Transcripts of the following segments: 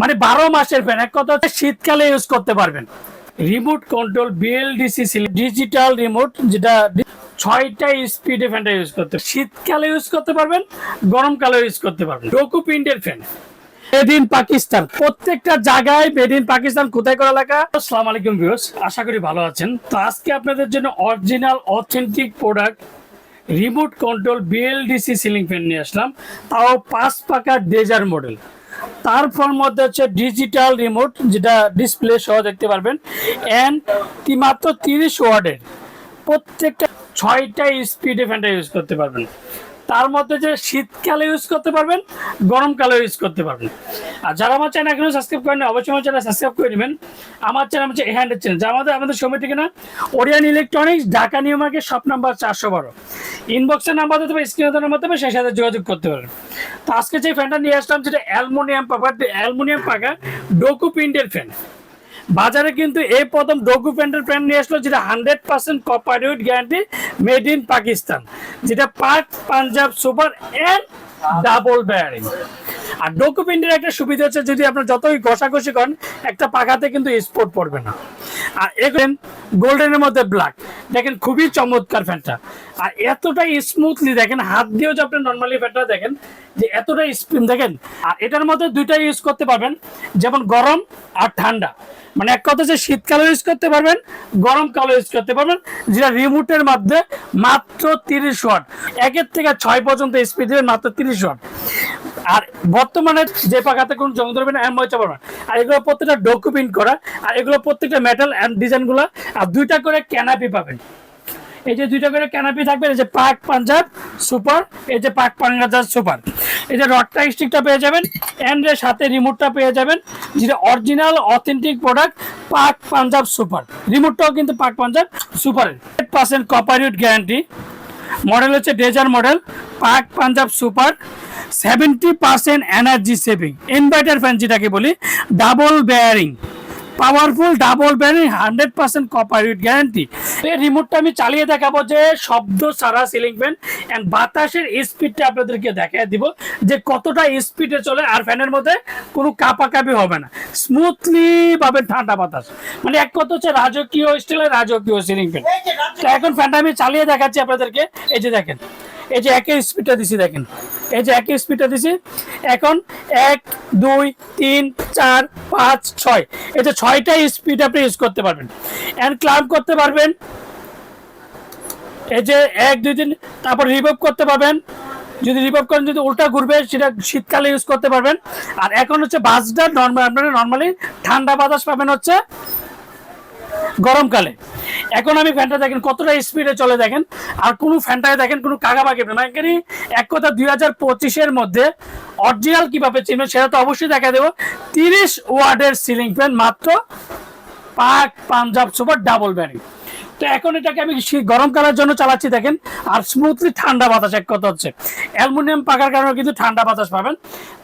মানে বারো মাসের ফ্যান এক কথা হচ্ছে শীতকালে ইউজ করতে পারবেন। Remote control BLDC digital remote যেটা ছয়টা স্পিডে ফ্যানটা ইউজ করতে শীতকালে ইউজ করতে পারবেন গরমকালে ইউজ করতে পারবেন। ডোকু প্রিন্টের ফ্যান মেড পাকিস্তান প্রত্যেকটা জায়গায় মেড পাকিস্তান কোথায় করা লেখা? আসসালামু আলাইকুম ভিউয়ার্স আশা করি ভালো আছেন। তো আজকে আপনাদের জন্য original authentic product remote control BLDC ceiling fan নিয়ে আসলাম, তাও পাঁচ পাকা ডেজার মডেল। তারপর মধ্যে হচ্ছে ডিজিটাল রিমোট, যেটা ডিসপ্লে সহ দেখতে পারবেন। অ্যান্ড মাত্র তিরিশ ওয়ার্ডের প্রত্যেকটা ছয়টা স্পিডে ফ্যানটা ইউজ করতে পারবেন। তার মধ্যে যে শীতকালে ইউজ করতে পারবেন গরমকালে ইউজ করতে পারবেন। আর যারা আমার চ্যানেল এখনও সাবস্ক্রাইব করেন অবশ্যই আমার চ্যানেল সাবস্ক্রাইব করে নেবেন। আমার চ্যানেল হচ্ছে হ্যান্ডের চ্যানেল যার মধ্যে আমাদের সময় থেকে ঠিকানা Orion electronics Dhaka new market shop number চারশো বারো। ইনবক্সের নাম্বার দিতে পারে স্ক্রিনে দেওয়ার মাধ্যমে সেই সাথে যোগাযোগ করতে পারেন। তো আজকে যে ফ্যানটা নিয়ে আসলাম যেটা অ্যালমোনিয়াম পাকা অ্যালমোনিয়াম পাকা ডোকু প্রিন্টের ফ্যান বাজারে কিন্তু এই প্রথম ডোকু প্যান্টের প্যান্ট নিয়ে আসলো যেটা hundred percent copper with guarantee made in Pakistan যেটা park Punjab super and double bearing আর ডোকু প্যান্টের একটা সুবিধা হচ্ছে যদি আপনার যতই ঘষাঘষি করেন, একটা পাখাতে কিন্তু স্পোর্ট পড়বে না। আর এখন গোল্ডেনের মধ্যে ব্ল্যাক দেখেন, খুবই চমৎকার ফ্যানটা আর এতটাই স্মুথলি দেখেন, হাত দিয়েও যে আপনি নর্মালি ফ্যানটা দেখেন, যে এতটাই স্পিন দেখেন, আর এটার মধ্যে দুইটা ইউজ করতে পারবেন, যেমন গরম আর ঠান্ডা। মানে এক কথা যে শীতকালে ইউজ করতে পারবেন গরমকালে ইউজ করতে পারবেন, যেটা রিমোটের মধ্যে মাত্র তিরিশ ওয়াট একের থেকে ছয় পর্যন্ত স্পিড দেবেন মাত্র তিরিশ ওয়াট আর বর্তমানে যে পাখাতে কোনো জং ধরবে না, এমন হচ্ছে পারবেন আর এগুলো প্রত্যেকটা ডকুমেন্ট করা, আর এগুলো প্রত্যেকটা মেটাল অ্যান্ড ডিজাইনগুলো আর দুইটা করে ক্যানাপি পাবেন। এই যে দুইটা করে ক্যানাপি থাকবে, এই যে পাক পাঞ্জাব সুপার এই যে পাক পাঞ্জাব সুপার এই যে রডটা স্টিকটা পেয়ে যাবেন অ্যান্ড এর সাথে রিমোটটা পেয়ে যাবেন, যেটা অরিজিনাল অথেন্টিক প্রোডাক্ট পাক পাঞ্জাব সুপার রিমোটটাও কিন্তু পাক পাঞ্জাব সুপারের পার্সেন্ট কপারউড গ্যারান্টি মডেল হচ্ছে ডেজার model Pak Punjab super seventy percent energy saving inverter fan যেটাকে বলি double bearing powerful double bearing hundred percent copper with guarantee এই রিমোটটা আমি চালিয়ে দেখাবো যে শব্দ ছাড়া সিলিং ফ্যান অ্যান্ড বাতাসের স্পিডটা আপনাদেরকে দেখায় দিব যে কতটা স্পিডে চলে আর ফ্যানের মধ্যে কোনো কাপাকাপি হবে না। স্মুথলি পাবেন ঠান্ডা বাতাস। মানে এক কথা হচ্ছে রাজকীয় স্টাইলের রাজকীয় সিলিং ফ্যান এখন ফ্যানটা আমি চালিয়ে দেখাচ্ছি আপনাদেরকে। এই যে দেখেন। এই যে একই স্পিডটা দিছি দেখেন। এই যে একই স্পিডটা দিছি। এখন এক, দুই, তিন, চার, পাঁচ, ছয়। এই যে ছয়টা স্পিড আপনি ইউজ করতে পারবেন। অ্যান্ড ক্লাম্প করতে পারবেন। এই যে এক, দুই, তিন, তারপর রিভব করতে পারবেন। যদি রিভব করেন, যদি উল্টা ঘুরবে, সেটা শীতকালে ইউজ করতে পারবেন। আর এখন হচ্ছে বাসটা নর্মাল আপনারা নর্মালি ঠান্ডা বাতাস পাবেন হচ্ছে গরমকালে। এখন আমি ফ্যানটা দেখেন, কতটা স্পিডে চলে দেখেন। আর কোনো ফ্যানটাকে দেখেন, কোনো কাগাবাগি নেই মানে এখানে এক কথা, দুই হাজার পঁচিশের মধ্যে অরিজিনাল কীভাবে চিনবেন সেটা তো অবশ্যই দেখা দেবো। তিরিশ ওয়ার্ডের সিলিং ফ্যান মাত্র পাক পাঞ্জাব সুপার ডাবল ব্যারিং তো এখন এটাকে আমি গরমকালের জন্য চালাচ্ছি দেখেন, আর স্মুথলি ঠান্ডা বাতাস এক কথা হচ্ছে। অ্যালুমিনিয়াম পাকার কারণে কিন্তু ঠান্ডা বাতাস পাবেন।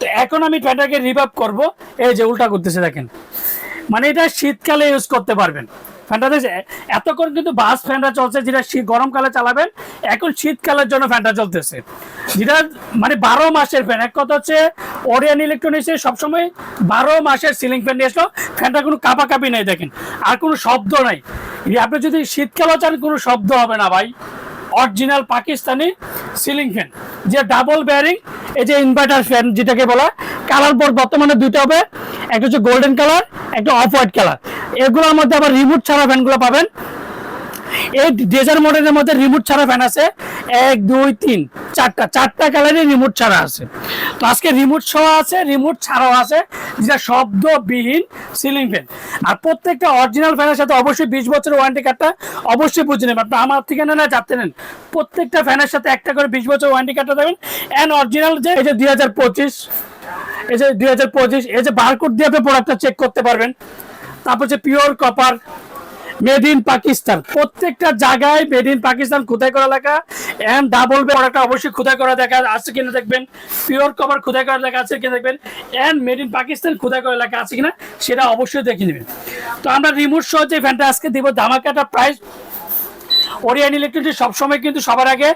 তো এখন আমি ফ্যানটাকে রিভাইভ করব। এই যে উল্টা করতেছে দেখেন। মানে এটা শীতকালে ইউজ করতে পারবেন। ফ্যানটা দেখছে এতক্ষণ কিন্তু বাস ফ্যানটা চলছে, যেটা শীত গরমকালে চালাবেন, এখন শীতকালের জন্য ফ্যানটা চলতেছে। যেটা মানে বারো মাসের ফ্যান এক কথা হচ্ছে ওরিয়ান ইলেকট্রনিক্সের সবসময় বারো মাসের সিলিং ফ্যান নিয়ে ফ্যানটা কোনো কাপাকাপি নেই, দেখেন। আর কোনো শব্দ নাই। আপনি যদি শীতকালও চান, কোনো শব্দ হবে না ভাই। Original Pakistani ceiling fan. যে ডাবল বেয়ারিং এই যে ইনভার্টার ফ্যান যেটাকে বলা কালার বোর্ড বর্তমানে দুইটা হবে, একটা হচ্ছে গোল্ডেন কালার একটা অফ হোয়াইট কালার এগুলোর মধ্যে আবার রিমোট ছাড়া ফ্যানগুলো পাবেন। এই ডেজার মডেলের মধ্যে রিমোট ছাড়া ফ্যান আছে। এক, দুই, তিন, চারটা। চারটা কালারের রিমোট ছাড়া আছে। তো আজকে রিমোট সহ আছে রিমোট ছাড়াও আছে। যেটা শব্দবিহীন সিলিং ফ্যান আর প্রত্যেকটা অরিজিনাল ফ্যানের সাথে অবশ্যই বিশ বছরের ওয়ারেন্টি কার্ডটা অবশ্যই বুঝে নেবেন। আপনি আমার থেকে না যাতে নেন। প্রত্যেকটা ফ্যানের সাথে একটা করে বিশ বছর ওয়ারেন্টি কার্ডটা দেবেন। অ্যান্ড অরিজিনাল যে, এই যে দুই হাজার পঁচিশ, এই যে দুই হাজার পঁচিশ, এই যে বারকোড দিয়ে আপনি প্রোডাক্টটা চেক করতে পারবেন। তারপর যে pure copper made in Pakistan প্রত্যেকটা জায়গায় মেড ইন পাকিস্তান খোদাই করা লেখা। এন্ড ডাবল প্রোডাক্টটা অবশ্যই খোদাই করা দেখা আছে কিনা দেখবেন। পিওর কভার খোদাই করা লেখা আছে কিনা দেখবেন। এন্ড মেড ইন পাকিস্তান খোদাই করা লেখা আছে কিনা, সেটা অবশ্যই দেখে নেবেন। তো আমরা রিমোট সহ যে ফ্যানটা আজকে দিব, ধামাকাটা প্রাইস ওরিয়ান ইলেকট্রিক সবসময় কিন্তু সবার আগে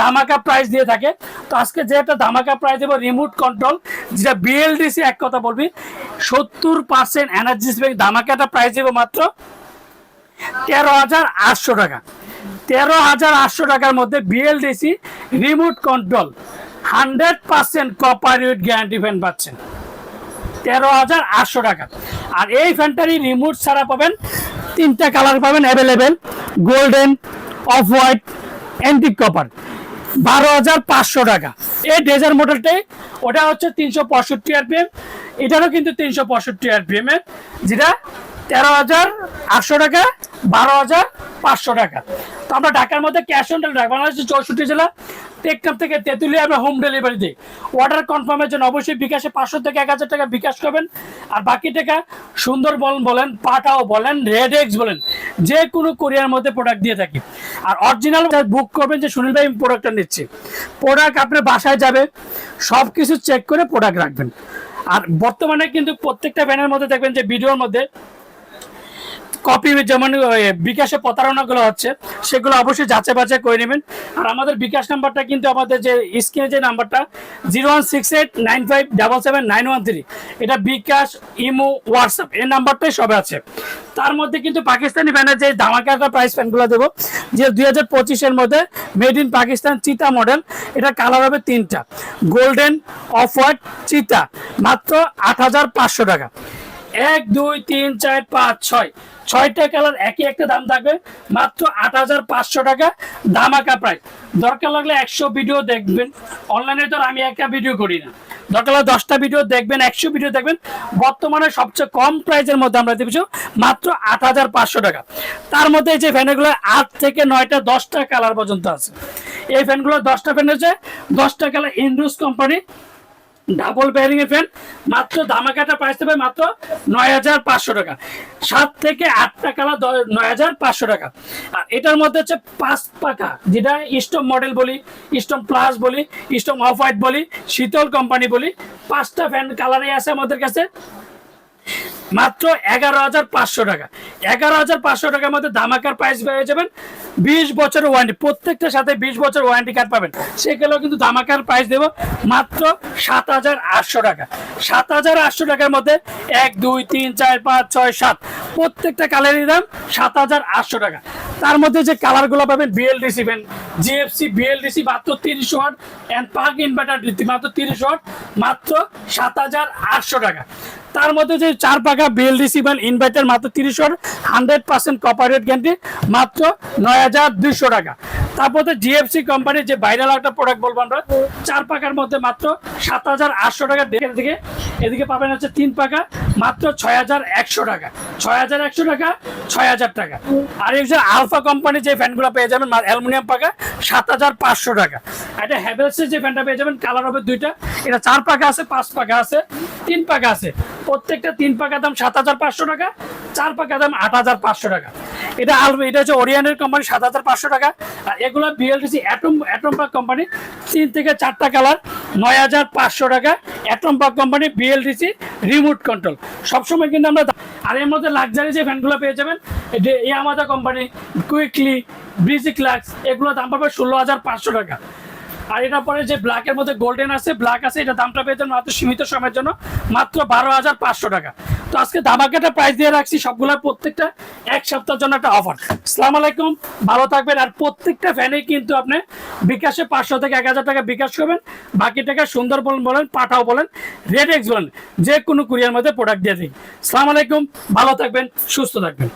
ধামাকা প্রাইস দিয়ে থাকে। তো আজকে যে একটা ধামাকা প্রাইস দেবো রিমোট কন্ট্রোল যেটা বিএলডিসি এক কথা বলবি, সত্তর পার্সেন্ট এনার্জি ধামাকাটা প্রাইস দেবো মাত্র তেরো হাজার আটশো টাকা। তেরো হাজার আটশো টাকার মধ্যে BLDC remote control hundred percent copper with guarantee fan পাচ্ছেন। তেরো হাজার আটশো টাকা। আর এই ফ্যানটারই রিমোট ছাড়া পাবেন, তিনটা কালার পাবেন available golden off white antique copper বারো হাজার পাঁচশো টাকা। এই ডেজার মডেলটাই ওটা হচ্ছে তিনশো পঁয়ষট্টি আরপিএম এটারও কিন্তু তিনশো পঁয়ষট্টি আরপিএম এর যেটা তেরো হাজার আটশো টাকা। বারো হাজার পাঁচশো টাকা। তো আমরা ঢাকার মধ্যে ক্যাশ অন ডেলিভারি বাংলাদেশের চৌষট্টি জেলা টেকনাম থেকে তেঁতুলিয়া আমরা হোম ডেলিভারি দিই। অর্ডার কনফার্মের জন্য অবশ্যই বিকাশে পাঁচশো থেকে এক হাজার টাকা বিকাশ করবেন। আর বাকি টাকা সুন্দরবন বলেন, পাটাও বলেন রেড এক্স বলেন, যে কোনো কোরিয়ার মধ্যে প্রোডাক্ট দিয়ে থাকি। আর অরিজিনাল বুক করবেন, যে সুনীল ভাই প্রোডাক্টটা নিচ্ছি প্রোডাক্ট আপনার বাসায় যাবে সব কিছু চেক করে প্রোডাক্ট রাখবেন। আর বর্তমানে কিন্তু প্রত্যেকটা ব্যানের মধ্যে দেখবেন যে ভিডিওর মধ্যে কপি যেমন ওই বিকাশে প্রতারণাগুলো হচ্ছে, সেগুলো অবশ্যই যাচাই বাছাই করে নেবেন। আর আমাদের বিকাশ নাম্বারটা কিন্তু আমাদের যে স্ক্রিনে যে নাম্বারটা, zero one six eight nine five double seven nine one three. এটা বিকাশ ইমো হোয়াটসঅ্যাপ, এই নাম্বারটাই সবে আছে। তার মধ্যে কিন্তু পাকিস্তানি ব্যানের যে ধামাকাটা প্রাইস প্যানগুলো দেবো, যে দুই হাজার পঁচিশের মধ্যে মেড ইন পাকিস্তান চিতা মডেল এটা কালার হবে তিনটা। গোল্ডেন অফ হোয়াইট চিতা মাত্র আট হাজার পাঁচশো টাকা। এক, দুই, তিন, চার, পাঁচ, ছয়। ছয়টা কালার একই একটা দাম থাকবে, মাত্র আট হাজার পাঁচশো টাকা, ধামাকা প্রাইস দরকার লাগলে একশো ভিডিও দেখবেন। অনলাইনে তো আমি একটা ভিডিও করি না। দরকার লাগলে দশটা ভিডিও দেখবেন, একশো ভিডিও দেখবেন। বর্তমানে সবচেয়ে কম প্রাইসের মধ্যে আমরা দিচ্ছি মাত্র আট হাজার পাঁচশো টাকা। তার মধ্যে এই যে ফ্যানগুলো আট থেকে নয়টা, দশটা কালার পর্যন্ত আছে। এই ফ্যানগুলো দশটা ফ্যান হচ্ছে দশটা colour Indus company double bearing এর ফ্যান মাত্র ধামাকাটা প্রাইস দেবে মাত্র নয় হাজার পাঁচশো টাকা। সাত থেকে আটটা কালা নয় হাজার পাঁচশো টাকা। আর এটার মধ্যে হচ্ছে পাঁচ পাকা যেটা স্টোম মডেল বলি স্টোম প্লাস বলি স্টোম অফ হোয়াইট বলি, শীতল কোম্পানি বলি, পাঁচটা ফ্যান কালারে আছে আমাদের কাছে। মাত্র এগারো হাজার পাঁচশো টাকা। এগারো হাজার পাঁচশো টাকার মধ্যে ধামাকার প্রাইস পেয়ে যাবেন বিশ বছরের ওয়ারেন্টি প্রত্যেকটার সাথে বিশ বছর ওয়ারেন্টি কার্ড পাবেন। সেগুলো কিন্তু ধামাকার প্রাইস দেবো মাত্র সাত হাজার আটশো টাকা। সাত হাজার আটশো টাকার মধ্যে এক, দুই, তিন, চার, পাঁচ, ছয়, সাত, প্রত্যেকটা কালারের দাম সাত হাজার আটশো টাকা। তার মধ্যে যে কালারগুলো পাবেন বিএলডিসি পেন জিএফসি বিএলডিসি মাত্র তিরিশ ওয়াট অ্যান্ড পার্ক ইনভার্টার মাত্র তিরিশ ওয়াট, মাত্র সাত হাজার আটশো টাকা। তার মধ্যে যে চার পাকা বেল রিসিভার ইনভার্টার মাত্র তিরিশ হান্ড্রেড পার্সেন্ট কপারেট গ্যারান্টি মাত্র নয় হাজার দুইশো টাকা। তারপর জিএফসি কোম্পানির যে ভাইরাল একটা প্রোডাক্ট বলব আমরা, চার পাখার মধ্যে মাত্র সাত হাজার আটশো টাকা দিকে এদিকে পাবেন হচ্ছে তিন পাকা মাত্র ছয় হাজার একশো টাকা। ছয় হাজার একশো টাকা, ছয় হাজার টাকা। আর এই যে আলফা কোম্পানির যে ফ্যানগুলো পেয়ে যাবেন অ্যালুমিনিয়াম পাকা, সাত হাজার পাঁচশো টাকা। এটা হ্যাভেলসের যে ফ্যানটা পেয়ে যাবেন কালার হবে দুইটা। এটা চার পাকা আছে, পাঁচ পাকা আছে, তিন পাকা আছে। প্রত্যেকটা তিন পাকা দাম সাত হাজার পাঁচশো টাকা, চার পাকা দাম আট হাজার পাঁচশো টাকা। এটা আলফা এটা হচ্ছে ওরিয়ানের কোম্পানি সাত হাজার পাঁচশো টাকা। আর এগুলো BLTC atom atom Pak company তিন থেকে চারটা কালার নয় হাজার পাঁচশো টাকা। Atom Pak company BLDC remote control সবসময় কিন্তু আমরা আর এর মধ্যে লাক্সারি যে ফ্যানগুলো পেয়ে যাবেন ইয়ামাদা কোম্পানি কুইকলি ব্রিজি ক্লাক্স এগুলো দাম পাবে ষোলো হাজার পাঁচশো টাকা। আর এটা পরে যে ব্ল্যাকের মধ্যে গোল্ডেন আছে ব্ল্যাক আছে এটা দামটা পেয়ে যাবেন মাত্র সীমিত সময়ের জন্য, মাত্র বারো হাজার পাঁচশো টাকা। তো আজকে ধামাকাটা প্রাইস দিয়ে রাখছি সবগুলো প্রত্যেকটা এক সপ্তাহের জন্য একটা অফার সালাম আলাইকুম, ভালো থাকবেন আর প্রত্যেকটা ফ্যানে কিন্তু আপনি বিকাশে পাঁচশো থেকে এক হাজার টাকা বিকাশ করবেন। বাকি টাকা সুন্দরবন বলেন, পাঠাও বলেন রেড এক্স বলেন, যে কোনো কুরিয়ার মধ্যে প্রোডাক্ট দিয়ে দিই। সালাম আলাইকুম, ভালো থাকবেন, সুস্থ থাকবেন।